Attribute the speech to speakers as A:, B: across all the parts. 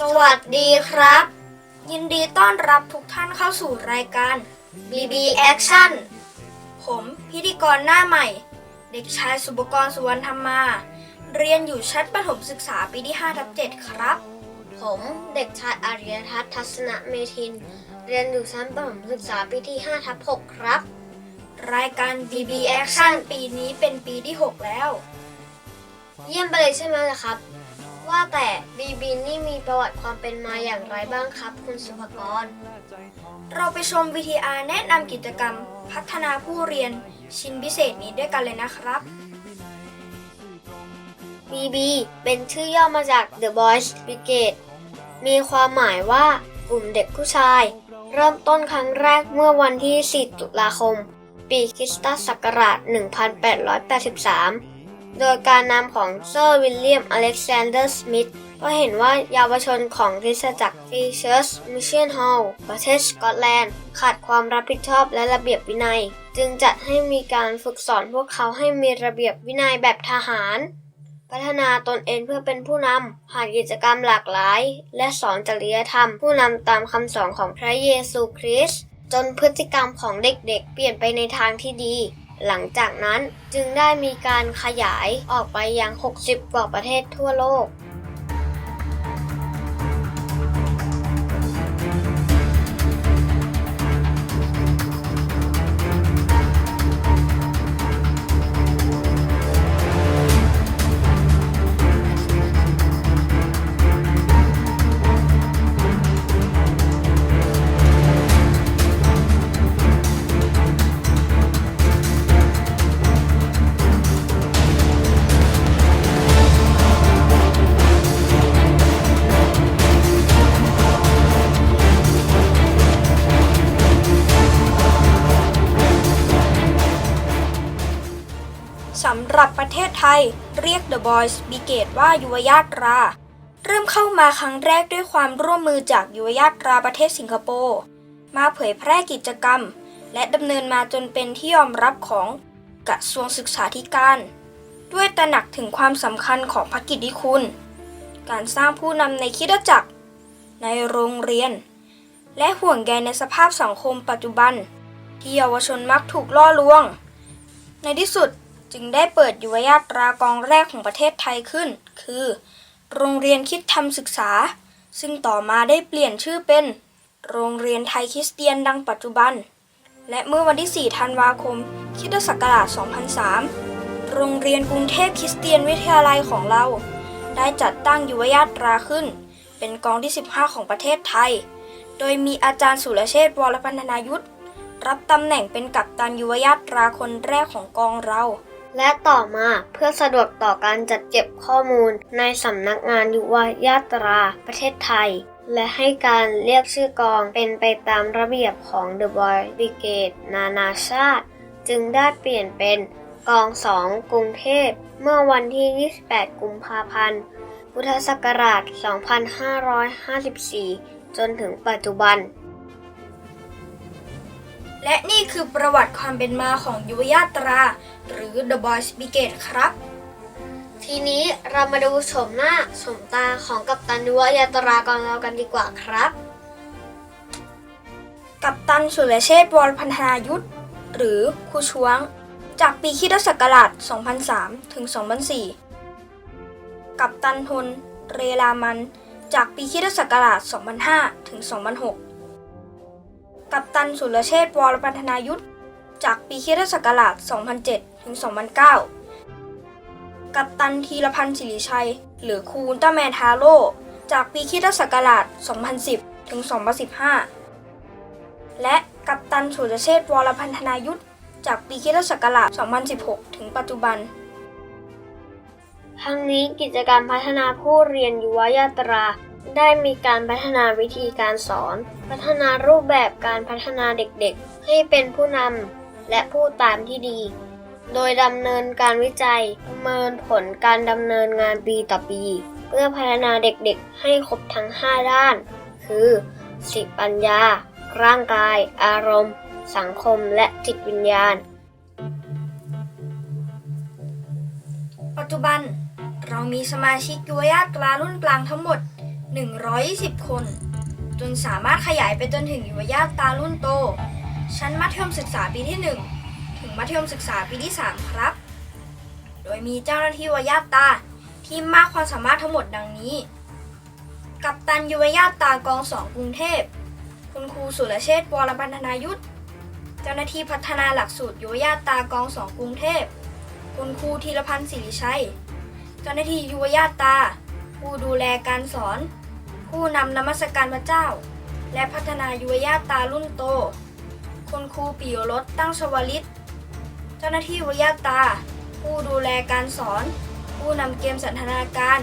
A: สวัสดีครับ ยินดีต้อนรับทุกท่านเข้าสู่รายการ BB Action ผมพิธีกรหน้าใหม่ เด็กชายสุบกรสุวรรณธรรมา เรียนอยู่ชั้นประถมศึกษาปีที่5ทับ7ครับ
B: ผมเด็กชายอารียทัศน์ทัศนเมทิน เรียนอยู่ชั้นประถมศึกษาปีที่5ทับ6ครับ
A: รายการ BB Action ปีนี้เป็นปีที่ 6 แล้ว
B: เยี่ยมไปเลยใช่ไหมล่ะครับ ว่าแต่บีบีนี่มีประวัติความเป็นมาอย่างไรบ้างครับ คุณสุภกร
A: เราไปชม VTR แนะนำกิจกรรม พัฒนาผู้เรียนชิ้นพิเศษนี้ด้วยกันเลยนะครับ
B: BB เป็นชื่อย่อมาจาก The Boys Brigade มีความหมายว่ากลุ่มเด็กผู้ชาย เริ่มต้นครั้งแรกเมื่อวันที่ 4 ตุลาคม ปีคริสตศักราช 1883 โดยการนำของเซอร์วิลเลียมอเล็กซานเดอร์สมิธก็เห็นว่าเยาวชนของคริสตจักรฟีเชอร์สมิชชันฮอลล์ประเทศสกอตแลนด์ ขาดความรับผิดชอบและระเบียบวินัย จึงจัดให้มีการฝึกสอนพวกเขาให้มีระเบียบวินัยแบบทหาร พัฒนาตนเองเพื่อเป็นผู้นำผ่านกิจกรรมหลากหลาย และสอนจริยธรรม ผู้นำตามคำสอนของพระเยซูคริสต์จนพฤติกรรมของเด็กๆ เปลี่ยนไปในทางที่ดี หลังจากนั้นจึงได้มีการขยายออกไปยัง 60 กว่าประเทศทั่วโลก
A: สำหรับประเทศไทยเรียก The Boys Brigade ว่ายุวญาตรา เริ่มเข้ามาครั้งแรกด้วยความร่วมมือจากยุวญาตราประเทศสิงคโปร์มาเผยแพร่กิจกรรม และดำเนินมาจนเป็นที่ยอมรับของกระทรวงศึกษาธิการ ด้วยตระหนักถึงความสำคัญของพระกิตติคุณ การสร้างผู้นำในคิดจักร ในโรงเรียน และห่วงใยในสภาพสังคมปัจจุบัน ที่เยาวชนมักถูกล่อลวง ในที่สุด จึงได้เปิดยุวญาตรากองแรกของประเทศไทยขึ้น คือ โรงเรียนคิดทำศึกษา ซึ่งต่อมาได้เปลี่ยนชื่อเป็น โรงเรียนไทยคริสเตียนดังปัจจุบัน และเมื่อวันที่ 4 ธันวาคมคริสตศักราช 2003 โรงเรียนกรุงเทพคริสเตียนวิทยาลัยของเรา ได้จัดตั้งยุวญาตราขึ้น เป็นกองที่ 15 ของประเทศไทย โดยมีอาจารย์สุรเชษฐ์วรพันธนายุทธรับตำแหน่งเป็นกัปตันยุวญาตราคนแรกของกองเรา
B: และต่อมาเพื่อสะดวกต่อการจัดเก็บข้อมูลในสำนักงานยุวญาตราประเทศไทย และให้การเรียกชื่อกองเป็นไปตามระเบียบของ The Boy Brigade นานาชาติ จึงได้เปลี่ยนเป็นกองสองกรุงเทพ เมื่อวันที่ 28 กุมภาพันธ์ พุทธศักราช 2554 จนถึงปัจจุบัน
A: และนี่คือประวัติความเป็นมาของยุวญาตรา หรือ The Boys Brigade ครับ
B: ทีนี้เรามาดูโฉมหน้าโฉมตาของกัปตันยุวยาตรากองเรากันดีกว่าครับ
A: กัปตันสุรเชษฐ์วรพันธนายุทธหรือครูช้วง จากปีคริสตศักราช 2003 ถึง 2004 กัปตันทน เรลามัน จากปีคริสตศักราช 2005 ถึง 2006 กัปตันสุรเชษฐ์วรพันธนายุทธจากปีคริสตศักราช 2007 ถึง 2009 กัปตันธีรพันธ์ศิริชัย หรือครูอุลตร้าแมนทาโร่จากปีคริสตศักราช 2010 ถึง 2015 และกัปตันสุรเชษฐ์วรพันธนายุทธจากปีคริสตศักราช 2016 ถึงปัจจุบัน
B: ทั้งนี้กิจกรรมพัฒนาผู้เรียนยุวยาตรา ได้มีการพัฒนาวิธีการสอน พัฒนารูปแบบการพัฒนาเด็กๆ ให้เป็นผู้นำและผู้ตามที่ดี โดยดำเนินการวิจัยประเมินผลการดำเนินงานปีต่อปี เพื่อพัฒนาเด็กๆ ให้ครบทั้ง 5 ด้าน คือสติปัญญา ร่างกาย อารมณ์ สังคมและจิตวิญญาณ
A: ปัจจุบันเรามีสมาชิกยุวญาตรารุ่นกลางทั้งหมด 120 คน จนสามารถขยายไปจนถึงยุวญาตารุ่นโต ชั้นมัธยมศึกษาปีที่ 1 มัธยมศึกษาปีที่ 3 ครับ โดยมีเจ้าหน้าที่ยุวญาตาที่มากความสามารถทั้งหมดดังนี้ กัปตันยุวญาตากองสองกรุงเทพ คุณครูสุรเชษฐ์วรบรรณายุทธเจ้าหน้าที่พัฒนาหลักสูตรยุวญาตากองสองกรุงเทพ คุณครูธีรพันธ์ศิริชัย เจ้าหน้าที่ยุวญาตา ผู้ดูแลการสอน ผู้นำนมัสการพระเจ้า และพัฒนายุวญาตารุ่นโต คุณครูปิยรสตั้งชวลิต จ้าหน้าที่ยุวญาตา ผู้ดูแลการสอน ผู้นำเกมสันทนาการ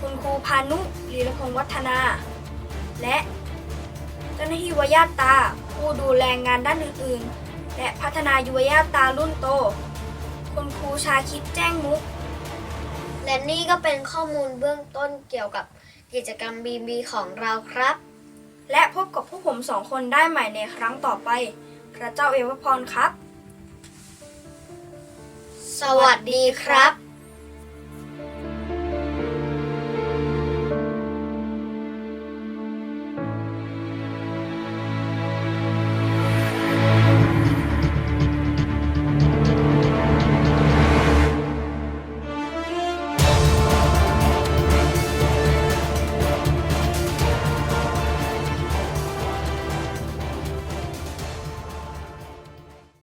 A: คุณครูพานุลีรพงษ์วัฒนา และเจ้าหน้าที่ยุวญาตา ผู้ดูแลงานด้านอื่นๆ และพัฒนายุวญาตารุ่นโต คุณครูชาคิดแจ้งมุก
B: และนี่ก็เป็นข้อมูลเบื้องต้นเกี่ยวกับกิจกรรม BB ของเราครับ
A: และพบกับพวกผมสองคนได้ใหม่ในครั้งต่อไป พระเจ้าเอวพรครับ
B: สวัสดีครับ